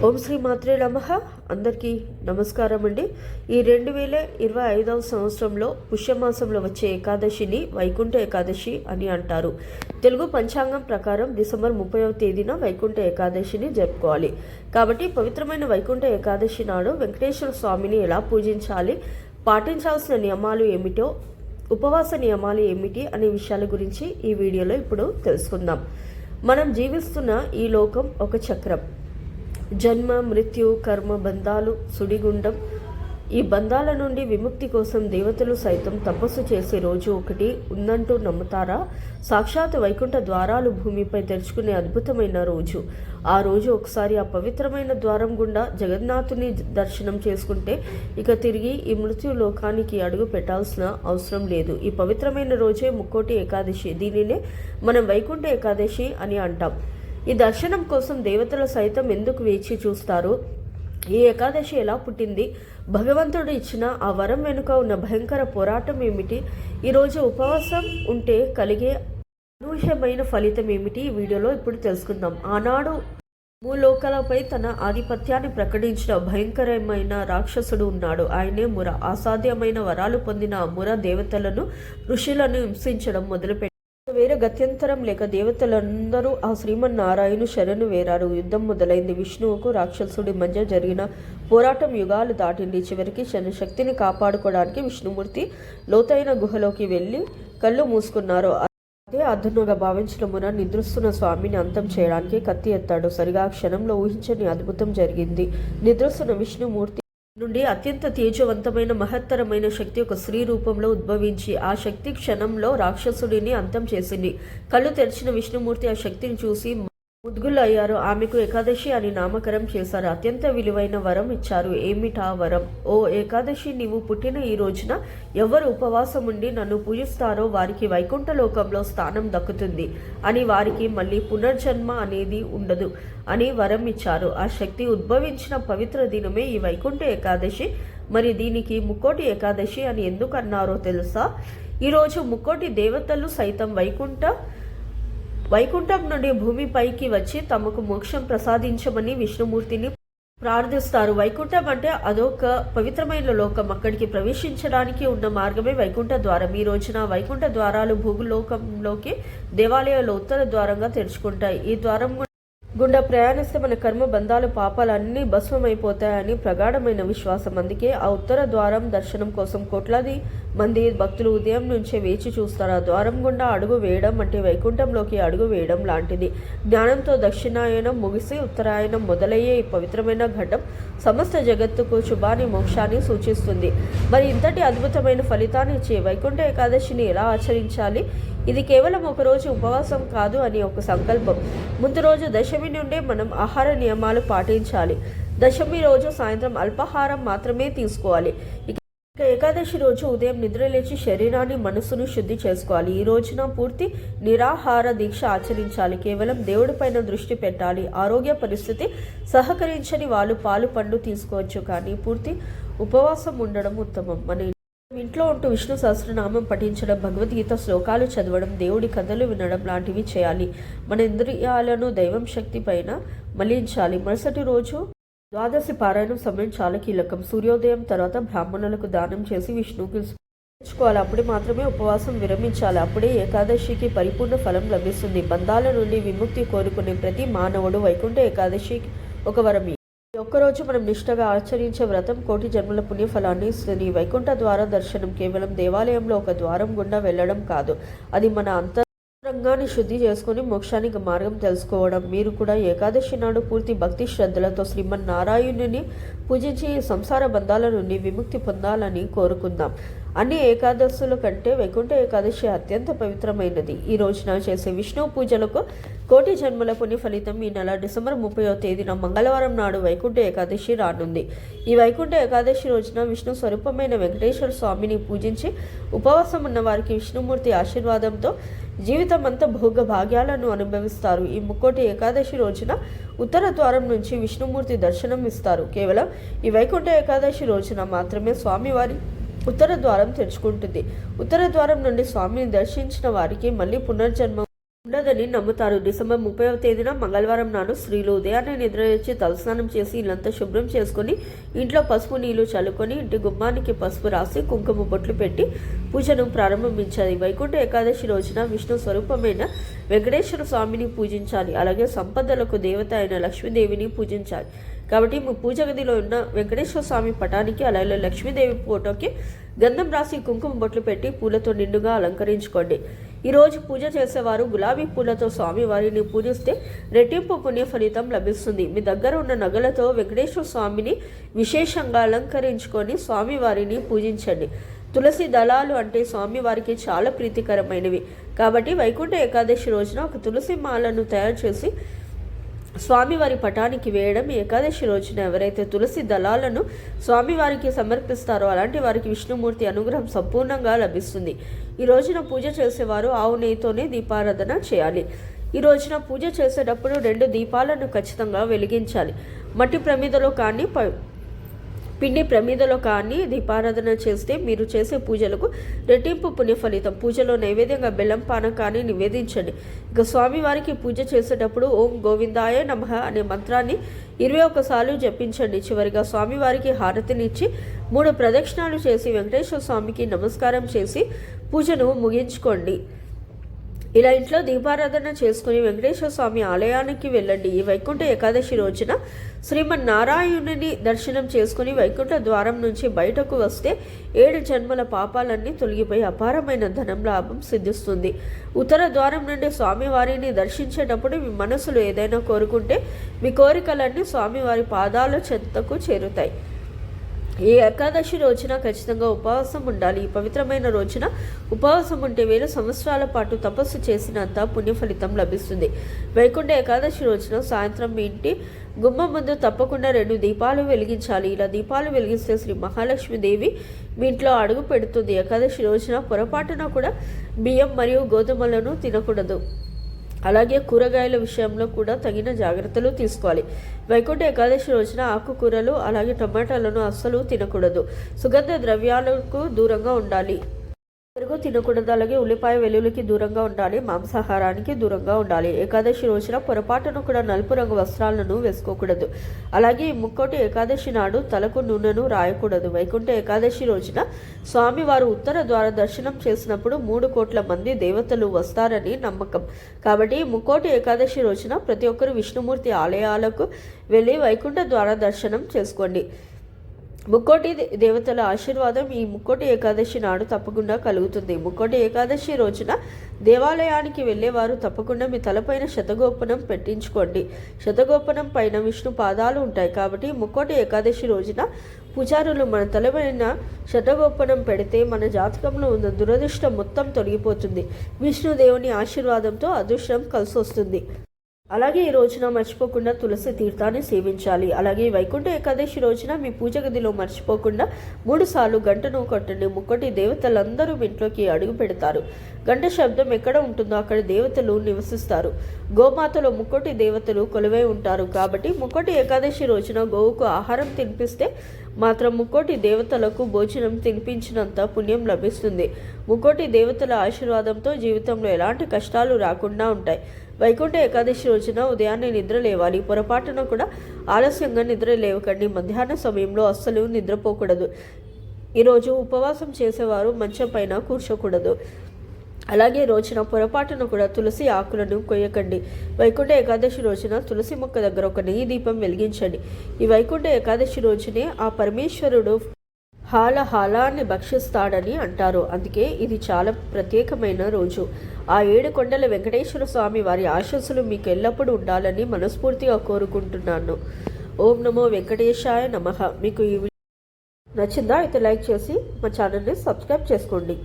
ఓం శ్రీ మాత్రే నమ. అందరికీ నమస్కారం అండి. ఈ రెండు వేల ఇరవై ఐదవ సంవత్సరంలో పుష్యమాసంలో వచ్చే ఏకాదశిని వైకుంఠ ఏకాదశి అని అంటారు. తెలుగు పంచాంగం ప్రకారం డిసెంబర్ ముప్పైవ తేదీన వైకుంఠ ఏకాదశిని జరుపుకోవాలి. కాబట్టి పవిత్రమైన వైకుంఠ ఏకాదశి నాడు వెంకటేశ్వర స్వామిని ఎలా పూజించాలి పాటించాల్సిన నియమాలు ఏమిటో ఉపవాస నియమాలు ఏమిటి అనే విషయాల గురించి ఈ వీడియోలో ఇప్పుడు తెలుసుకుందాం. మనం జీవిస్తున్న ఈ లోకం ఒక చక్రం. జన్మ మృత్యు కర్మ బంధాలు సుడిగుండం. ఈ బంధాల నుండి విముక్తి కోసం దేవతలు సైతం తపస్సు చేసే రోజు ఒకటి ఉందంటూ నమ్ముతారా? సాక్షాత్ వైకుంఠ ద్వారాలు భూమిపై తెరుచుకునే అద్భుతమైన రోజు. ఆ రోజు ఒకసారి ఆ పవిత్రమైన ద్వారం గుండా జగన్నాథుని దర్శనం చేసుకుంటే ఇక తిరిగి ఈ మృత్యు లోకానికి అడుగు పెట్టాల్సిన అవసరం లేదు. ఈ పవిత్రమైన రోజే ముక్కోటి ఏకాదశి. దీనినే మనం వైకుంఠ ఏకాదశి అని అంటాం. ఈ దర్శనం కోసం దేవతలు సైతం ఎందుకు వేచి చూస్తారు? ఈ ఏకాదశి ఎలా పుట్టింది? భగవంతుడు ఇచ్చిన ఆ వరం వెనుక ఉన్న భయంకర పోరాటం ఏమిటి? ఈరోజు ఉపవాసం ఉంటే కలిగే అనూహ్యమైన ఫలితం ఏమిటి? ఈ వీడియోలో ఇప్పుడు తెలుసుకుందాం. ఆనాడు భూలోకాలపై తన ఆధిపత్యాన్ని ప్రకటించిన భయంకరమైన రాక్షసుడు ఉన్నాడు. ఆయనే ముర. అసాధ్యమైన వరాలు పొందిన ఆ ముర దేవతలను ఋషులను హింసించడం మొదలుపెట్టాడు. వేరే గత్యంతరం లేక దేవతలందరూ ఆ శ్రీమన్నారాయణు శరణు వేరారు. యుద్ధం మొదలైంది. విష్ణువుకు రాక్షసుడి మధ్య జరిగిన పోరాటం యుగాలు దాటింది. చివరికి శక్తిని కాపాడుకోవడానికి విష్ణుమూర్తి లోతైన గుహలోకి వెళ్ళి కళ్ళు మూసుకున్నారు. అదే అర్ధనుగా భావించిన మున నిద్రిస్తున్న స్వామిని అంతం చేయడానికి కత్తి ఎత్తాడు. సరిగా క్షణంలో ఊహించని అద్భుతం జరిగింది. నిద్రిస్తున్న విష్ణుమూర్తి నుండి అత్యంత తేజవంతమైన మహత్తరమైన శక్తి ఒక స్త్రీ రూపంలో ఉద్భవించి ఆ శక్తి క్షణంలో రాక్షసుడిని అంతం చేసింది. కళ్ళు తెరిచిన విష్ణుమూర్తి ఆ శక్తిని చూసి ఉద్గులయ్యారు ఆమెకు ఏకాదశి అని నామకరం చేశారు. అత్యంత విలువైన వరం ఇచ్చారు. ఏమిటా వరం? ఓ ఏకాదశి నీవు పుట్టిన ఈ రోజున ఎవరు ఉపవాసం ఉండి నన్ను పూజిస్తారో వారికి వైకుంఠ లోకంలో స్థానం దక్కుతుంది అని వారికి మళ్ళీ పునర్జన్మ అనేది ఉండదు అని వరం ఇచ్చారు. ఆ శక్తి ఉద్భవించిన పవిత్ర దినమే ఈ వైకుంఠ ఏకాదశి. మరి దీనికి ముక్కోటి ఏకాదశి అని ఎందుకు అన్నారో తెలుసా? ఈరోజు ముక్కోటి దేవతలు సైతం వైకుంఠ వైకుంఠం నుండి భూమిపైకి వచ్చి తమకు మోక్షం ప్రసాదించమని విష్ణుమూర్తిని ప్రార్థిస్తారు. వైకుంఠం అంటే అదొక పవిత్రమైన లోకం. అక్కడికి ప్రవేశించడానికి ఉన్న మార్గమే వైకుంఠ ద్వారం. ఈ రోజున వైకుంఠ ద్వారాలు భూలోకంలోకి దేవాలయాలు ఉత్తర ద్వారంగా తెరుచుకుంటాయి. ఈ ద్వారం గుండా ప్రయాణిస్తే మన కర్మ బంధాలు పాపాలు అన్నీ భస్మమైపోతాయని ప్రగాఢమైన విశ్వాసం. అందుకే ఆ ఉత్తర ద్వారం దర్శనం కోసం కోట్లాది మంది భక్తులు ఉదయం నుంచే వేచి చూస్తారు. ఆ ద్వారం గుండా అడుగు వేయడం అంటే వైకుంఠంలోకి అడుగు వేయడం లాంటిది. జ్ఞానంతో దక్షిణాయనం ముగిసి ఉత్తరాయణం మొదలయ్యే ఈ పవిత్రమైన ఘట్టం సమస్త జగత్తుకు శుభాన్ని మోక్షాన్ని సూచిస్తుంది. మరి ఇంతటి అద్భుతమైన ఫలితాన్ని ఇచ్చే వైకుంఠ ఏకాదశిని ఎలా ఆచరించాలి? ఇది కేవలం ఒక రోజు ఉపవాసం కాదు అని ఒక సంకల్పం. ముందు రోజు దశమి నుండే మనం ఆహార నియమాలు పాటించాలి. దశమి రోజు సాయంత్రం అల్పాహారం మాత్రమే తీసుకోవాలి. ఇక ఏకాదశి రోజు ఉదయం నిద్రలేచి శరీరాన్ని మనసును శుద్ధి చేసుకోవాలి. ఈ రోజున పూర్తి నిరాహార దీక్ష ఆచరించాలి. కేవలం దేవుడి పైన దృష్టి పెట్టాలి. ఆరోగ్య పరిస్థితి సహకరించని వాళ్ళు పాలు పండు తీసుకోవచ్చు కానీ పూర్తి ఉపవాసం ఉండడం ఉత్తమం. మన ఇంట్లో ఉంటూ విష్ణు సహస్రనామం పఠించడం భగవద్గీత శ్లోకాలు చదవడం దేవుడి కథలు వినడం లాంటివి చేయాలి. మన ఇంద్రియాలను దైవం శక్తి పైన మలించాలి మరుసటి రోజు ద్వాదశి పారాయణం సమయం చాలా కీలకం. సూర్యోదయం తర్వాత బ్రాహ్మణులకు దానం చేసి విష్ణువుకి తెచ్చుకోవాలి. అప్పుడే మాత్రమే ఉపవాసం విరమించాలి. అప్పుడే ఏకాదశికి పరిపూర్ణ ఫలం లభిస్తుంది. బంధాల నుండి విముక్తి కోరుకునే ప్రతి మానవుడు వైకుంఠ ఏకాదశి ఒక వరమి. ఒక్కరోజు మనం నిష్టగా ఆచరించే వ్రతం కోటి జన్మల పుణ్యఫలాన్ని ఇస్తుంది వైకుంఠ ద్వార దర్శనం కేవలం దేవాలయంలో ఒక ద్వారం గుండా వెళ్ళడం కాదు. అది మన అంతరంగాన్ని శుద్ధి చేసుకుని మోక్షానికి మార్గం తెలుసుకోవడం. మీరు కూడా ఏకాదశి నాడు పూర్తి భక్తి శ్రద్ధలతో శ్రీమన్నారాయణుని పూజించి సంసార బంధాల నుండి విముక్తి పొందాలని కోరుకుందాం. అన్ని ఏకాదశుల కంటే వైకుంఠ ఏకాదశి అత్యంత పవిత్రమైనది. ఈ రోజున చేసే విష్ణు పూజలకు కోటి జన్మల పుణ్య ఫలితం ఈ నెల డిసెంబర్ ముప్పైవ తేదీన మంగళవారం నాడు వైకుంఠ ఏకాదశి రానుంది. ఈ వైకుంఠ ఏకాదశి రోజున విష్ణు స్వరూపమైన వెంకటేశ్వర స్వామిని పూజించి ఉపవాసం ఉన్న వారికి విష్ణుమూర్తి ఆశీర్వాదంతో జీవితం అంతా భోగ భాగ్యాలను అనుభవిస్తారు. ఈ ముక్కోటి ఏకాదశి రోజున ఉత్తర ద్వారం నుంచి విష్ణుమూర్తి దర్శనం ఇస్తారు కేవలం ఈ వైకుంఠ ఏకాదశి రోజున మాత్రమే స్వామివారి ఉత్తర ద్వారం తెరుచుకుంటుంది. ఉత్తర ద్వారం నుండి స్వామిని దర్శించిన వారికి మళ్ళీ పునర్జన్మ ఉండదని నమ్ముతారు. డిసెంబర్ ముప్పైవ తేదీన మంగళవారం నాడు స్త్రీలు ఉదయాన్నే నిద్రలేచి తలస్నానం చేసి ఇల్లంతా శుభ్రం చేసుకొని ఇంట్లో పసుపు నీళ్ళు చల్లుకొని ఇంటి గుమ్మానికి పసుపు రాసి కుంకుమ బొట్లు పెట్టి పూజను ప్రారంభించాలి. వైకుంఠ ఏకాదశి రోజున విష్ణు స్వరూపమైన వెంకటేశ్వర స్వామిని పూజించాలి. అలాగే సంపదలకు దేవత అయిన లక్ష్మీదేవిని పూజించాలి. కాబట్టి మీ పూజ గదిలో ఉన్న వెంకటేశ్వర స్వామి పటానికి అలాగే లక్ష్మీదేవి ఫోటోకి గంధం రాసి కుంకుమ బొట్లు పెట్టి పూలతో నిండుగా అలంకరించుకోండి. ఈరోజు పూజ చేసేవారు గులాబీ పూలతో స్వామి వారిని పూజిస్తే రెట్టింపు పుణ్య ఫలితం లభిస్తుంది. మీ దగ్గర ఉన్న నగలతో వెంకటేశ్వర స్వామిని విశేషంగా అలంకరించుకొని స్వామివారిని పూజించండి. తులసి దళాలు అంటే స్వామివారికి చాలా ప్రీతికరమైనవి. కాబట్టి వైకుంఠ ఏకాదశి రోజున ఒక తులసి మాలను తయారు చేసి స్వామివారి పటానికి వేయడం ఏకాదశి రోజున ఎవరైతే తులసి దళాలను స్వామివారికి సమర్పిస్తారో అలాంటి వారికి విష్ణుమూర్తి అనుగ్రహం సంపూర్ణంగా లభిస్తుంది. ఈ రోజున పూజ చేసేవారు ఆవు నెయ్యితోనే దీపారాధన చేయాలి. ఈ రోజున పూజ చేసేటప్పుడు రెండు దీపాలను ఖచ్చితంగా వెలిగించాలి. మట్టి ప్రమిదలో కానీ పిండి ప్రమిదలో కానీ దీపారాధన చేస్తే మీరు చేసే పూజలకు రెట్టింపు పుణ్య ఫలితం పూజలో నైవేద్యంగా బెల్లం పానం కానీ నివేదించండి. ఇక స్వామివారికి పూజ చేసేటప్పుడు ఓం గోవిందాయ నమ అనే మంత్రాన్ని ఇరవై ఒక్కసార్లు జపించండి. చివరిగా స్వామివారికి హారతినిచ్చి మూడు ప్రదక్షిణాలు చేసి వెంకటేశ్వర స్వామికి నమస్కారం చేసి పూజను ముగించుకోండి. ఇలా ఇంట్లో దీపారాధన చేసుకుని వెంకటేశ్వర స్వామి ఆలయానికి వెళ్ళండి. ఈ వైకుంఠ ఏకాదశి రోజున శ్రీమన్నారాయణుని దర్శనం చేసుకుని వైకుంఠ ద్వారం నుంచి బయటకు వస్తే ఏడు జన్మల పాపాలన్నీ తొలగిపోయి అపారమైన ధనం లాభం సిద్ధిస్తుంది. ఉత్తర ద్వారం నుండి స్వామివారిని దర్శించేటప్పుడు మీ మనసులో ఏదైనా కోరుకుంటే మీ కోరికలన్నీ స్వామివారి పాదాల చెంతకు చేరుతాయి. ఈ ఏకాదశి రోజున ఖచ్చితంగా ఉపవాసం ఉండాలి. ఈ పవిత్రమైన రోజున ఉపవాసం ఉంటే వేల సంవత్సరాల పాటు తపస్సు చేసినంత పుణ్య ఫలితం లభిస్తుంది. వైకుంఠ ఏకాదశి రోజున సాయంత్రం మీ ఇంటి గుమ్మం ముందు తప్పకుండా రెండు దీపాలు వెలిగించాలి. ఇలా దీపాలు వెలిగిస్తే శ్రీ మహాలక్ష్మీదేవి మీ ఇంట్లో అడుగు పెడుతుంది. ఏకాదశి రోజున పొరపాటున కూడా బియ్యం మరియు గోధుమలను తినకూడదు. అలాగే కూరగాయల విషయంలో కూడా తగిన జాగ్రత్తలు తీసుకోవాలి. వైకుంఠ ఏకాదశి రోజున ఆకుకూరలు అలాగే టమాటాలను అస్సలు తినకూడదు. సుగంధ ద్రవ్యాలకు దూరంగా ఉండాలి. పెరుగు తినకూడదు అలాగే ఉల్లిపాయ వెల్లుల్లికి దూరంగా ఉండాలి మాంసాహారానికి దూరంగా ఉండాలి. ఏకాదశి రోజున పొరపాటును కూడా నలుపు రంగు వస్త్రాలను వేసుకోకూడదు. అలాగే ముక్కోటి ఏకాదశి నాడు తలకు నూనెను రాయకూడదు. వైకుంఠ ఏకాదశి రోజున స్వామివారు ఉత్తర ద్వార దర్శనం చేసినప్పుడు మూడు కోట్ల మంది దేవతలు వస్తారని నమ్మకం. కాబట్టి ముక్కోటి ఏకాదశి రోజున ప్రతి ఒక్కరు విష్ణుమూర్తి ఆలయాలకు వెళ్ళి వైకుంఠ ద్వార దర్శనం చేసుకోండి. ముక్కోటి దేవతల ఆశీర్వాదం ఈ ముక్కోటి ఏకాదశి నాడు తప్పకుండా కలుగుతుంది. ముక్కోటి ఏకాదశి రోజున దేవాలయానికి వెళ్ళేవారు తప్పకుండా మీ తలపైన శతగోపనం పెట్టించుకోండి. శతగోపనం పైన విష్ణు పాదాలు ఉంటాయి కాబట్టి ముక్కోటి ఏకాదశి రోజున పూజారులు మన తలపైన శతగోపనం పెడితే మన జాతకంలో ఉన్న దురదృష్టం మొత్తం తొలగిపోతుంది. విష్ణుదేవుని ఆశీర్వాదంతో అదృష్టం కలిసి వస్తుంది అలాగే ఈ రోజున మర్చిపోకుండా తులసి తీర్థాన్ని సేవించాలి. అలాగే వైకుంఠ ఏకాదశి రోజున మీ పూజ గదిలో మర్చిపోకుండా మూడు సార్లు గంటను కొట్టండి. ముక్కటి దేవతలందరూ ఇంట్లోకి అడుగు పెడతారు. గంట శబ్దం ఎక్కడ ఉంటుందో అక్కడ దేవతలు నివసిస్తారు. గోమాతలో ముక్కోటి దేవతలు కొలువై ఉంటారు. కాబట్టి ముక్కోటి ఏకాదశి రోజున గోవుకు ఆహారం తినిపిస్తే మాత్రం ముక్కోటి దేవతలకు భోజనం తినిపించినంత పుణ్యం లభిస్తుంది. ముక్కోటి దేవతల ఆశీర్వాదంతో జీవితంలో ఎలాంటి కష్టాలు రాకుండా ఉంటాయి. వైకుంఠ ఏకాదశి రోజున ఉదయాన్నే నిద్ర లేవాలి. పొరపాటున కూడా ఆలస్యంగా నిద్ర లేవకండి. మధ్యాహ్న సమయంలో అస్సలు నిద్రపోకూడదు. ఈరోజు ఉపవాసం చేసేవారు మంచం పైన కూర్చోకూడదు. అలాగే రోజున పొరపాటున కూడా తులసి ఆకులను కొయ్యకండి. వైకుంఠ ఏకాదశి రోజున తులసి మొక్క దగ్గర ఒక నెయ్యి దీపం వెలిగించండి. ఈ వైకుంఠ ఏకాదశి రోజునే ఆ పరమేశ్వరుడు హాల హాలాన్ని భక్షిస్తాడని అంటారు. అందుకే ఇది చాలా ప్రత్యేకమైన రోజు. ఆ ఏడు కొండల వెంకటేశ్వర స్వామి వారి ఆశస్సులు మీకు ఎల్లప్పుడూ ఉండాలని మనస్ఫూర్తిగా కోరుకుంటున్నాను. ఓం నమో వెంకటేశాయ నమ. మీకు ఈ నచ్చిందా అయితే లైక్ చేసి మా ఛానల్ని సబ్స్క్రైబ్ చేసుకోండి.